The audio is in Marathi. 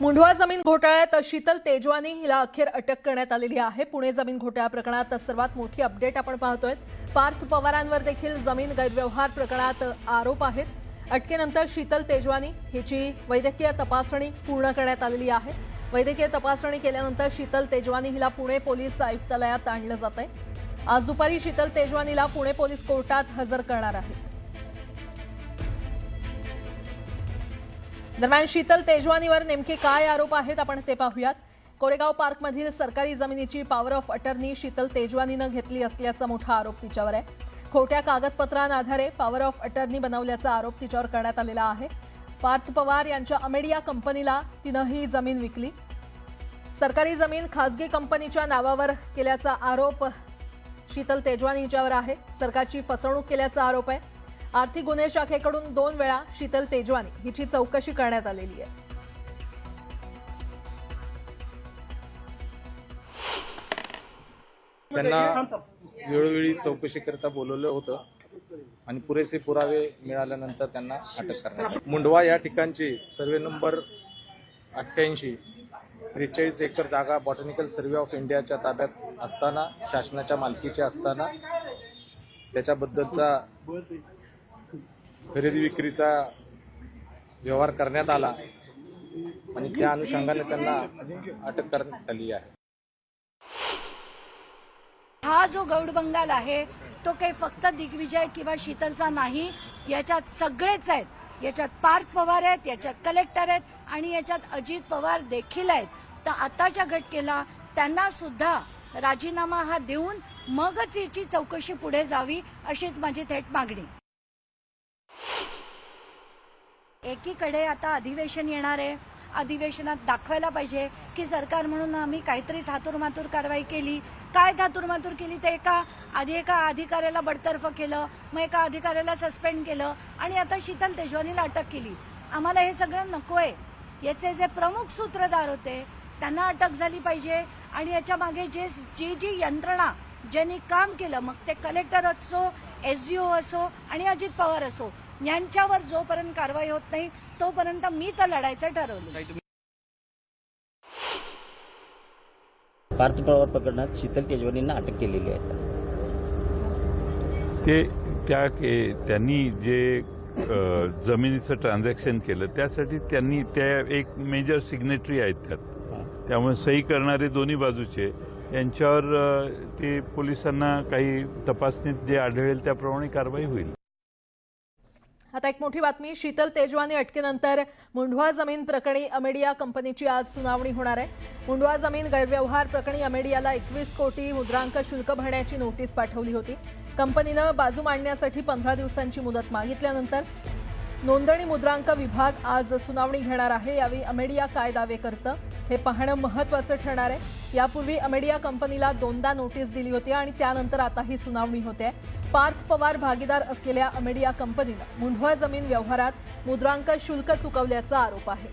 मुंढवा जमीन घोटाळ्यात शीतल तेजवानी हिला अखेर अटक करण्यात आलेली आहे. पुणे जमीन घोटाळा प्रकरणात सर्वात मोठी अपडेट आपण पाहतोय. पार्थ पवारांवर देखील जमीन गैरव्यवहार प्रकरणात आरोप आहेत. अटकेनंतर शीतल तेजवानी हिची वैद्यकीय तपासणी पूर्ण करण्यात आलेली आहे. वैद्यकीय तपासणी केल्यानंतर शीतल तेजवानी हिला पुणे पोलीस आयुक्तालयात आणलं जात आहे आज दुपारी शीतल तेजवानीला पुणे पोलीस कोर्टात हजर करणार आहेत. दरम्यान शीतल तेजवानीवर नेमके काय आरोप आहेत आपण ते पाहूयात. कोरेगाव पार्कमधील सरकारी जमिनीची पॉवर ऑफ अटर्नी शीतल तेजवानीनं घेतली असल्याचा मोठा आरोप तिच्यावर आहे. खोट्या कागदपत्रांआधारे पॉवर ऑफ अटर्नी बनवल्याचा आरोप तिच्यावर करण्यात आलेला आहे. पार्थ पवार यांच्या अमेडिया कंपनीला तिनं ही जमीन विकली. सरकारी जमीन खासगी कंपनीच्या नावावर केल्याचा आरोप शीतल तेजवानीच्यावर आहे. सरकारची फसवणूक केल्याचा आरोप आहे. आर्थिक गुन्हे शाखेकडून दोन वेळा शीतल तेजवानी हिची चौकशी करण्यात आलेली आहे. त्यांना वेळोवेळी चौकशीकरिता बोलवलं होतं आणि पुरेसे पुरावे मिळाल्यानंतर त्यांना अटक करण्यात मुंडवा या ठिकाणची सर्वे नंबर अठ्ठ्याऐंशी त्रेचाळीस एकर जागा बॉटनिकल सर्वे ऑफ इंडियाच्या ताब्यात असताना शासनाच्या मालकीची असताना त्याच्याबद्दलचा खरेदी विक्रीचा व्यवहार करण्यात आला आणि त्या अनुषंगाने त्यांना अटक करण्यात आली आहे. हा जो गौड बंगाल आहे तो काही फक्त दिग्विजय किंवा शीतलचा नाही याच्यात सगळेच आहेत. याच्यात पार्थ पवार आहेत याच्यात कलेक्टर आहेत आणि याच्यात अजित पवार देखील आहेत. तर आताच्या घटकेला त्यांना सुद्धा राजीनामा हा देऊन मगच याची चौकशी पुढे जावी अशीच माझी थेट मागणी. एकीकडे आता अधिवेशन येणार आहे. अधिवेशनात दाखवायला पाहिजे की सरकार म्हणून आम्ही काहीतरी थातुरमातूर कारवाई केली. काय थातुरमातूर केली? ते एका आधी एका अधिकाऱ्याला बडतर्फ केलं मग एका अधिकाऱ्याला सस्पेंड केलं आणि आता शीतल तेजवानीला अटक केली. आम्हाला हे सगळं नको आहे याचे जे प्रमुख सूत्रधार होते त्यांना अटक झाली पाहिजे आणि याच्या मागे जे जी जी यंत्रणा ज्यांनी काम केलं मग ते कलेक्टर असो एसडीओ असो आणि अजित पवार असो यांच्यावर जोपर्यंत कारवाई होत नाही तोपर्यंत मी तर लढायचं ठरवलं. पार्थ पवार प्रकरणात शीतल तेजवानींना अटक केलेली आहे. ते त्या के- त्यांनी जे जमिनीचं ट्रान्झॅक्शन केलं त्यासाठी त्यांनी त्या एक मेजर सिग्नेटरी आहेत त्यात. त्यामुळे सही करणारे दोन्ही बाजूचे. यांच्यावर अ, ते पोलिसांना काही तपासणीत जे आढळेल त्याप्रमाणे कारवाई होईल. आता एक मोठी बातमी शीतल तेजवानी अटकेनंतर मुंढवा जमीन प्रकरणी अमेडिया कंपनीची आज सुनावणी होणार आहे. मुंढवा जमीन गैरव्यवहार प्रकरणी अमेडियाला एकवीस कोटी मुद्रांक शुल्क भरण्याची नोटीस पाठवली होती. कंपनीनं बाजू मांडण्यासाठी पंधरा दिवसांची मुदत मागितल्यानंतर नोंदणी मुद्रांक विभाग आज सुनावणी घेणार आहे. यावेळी अमेडिया काय दावे करतं हे पाहणं महत्त्वाचं ठरणार आहे. यापूर्वी अमेडिया कंपनीला दोनदा नोटीस दिली होती आणि त्यानंतर आता ही सुनावणी होते. पार्थ पवार भागीदार असलेल्या अमेडिया कंपनीनं मुंढवा जमीन व्यवहारात मुद्रांक शुल्क चुकवल्याचा आरोप आहे.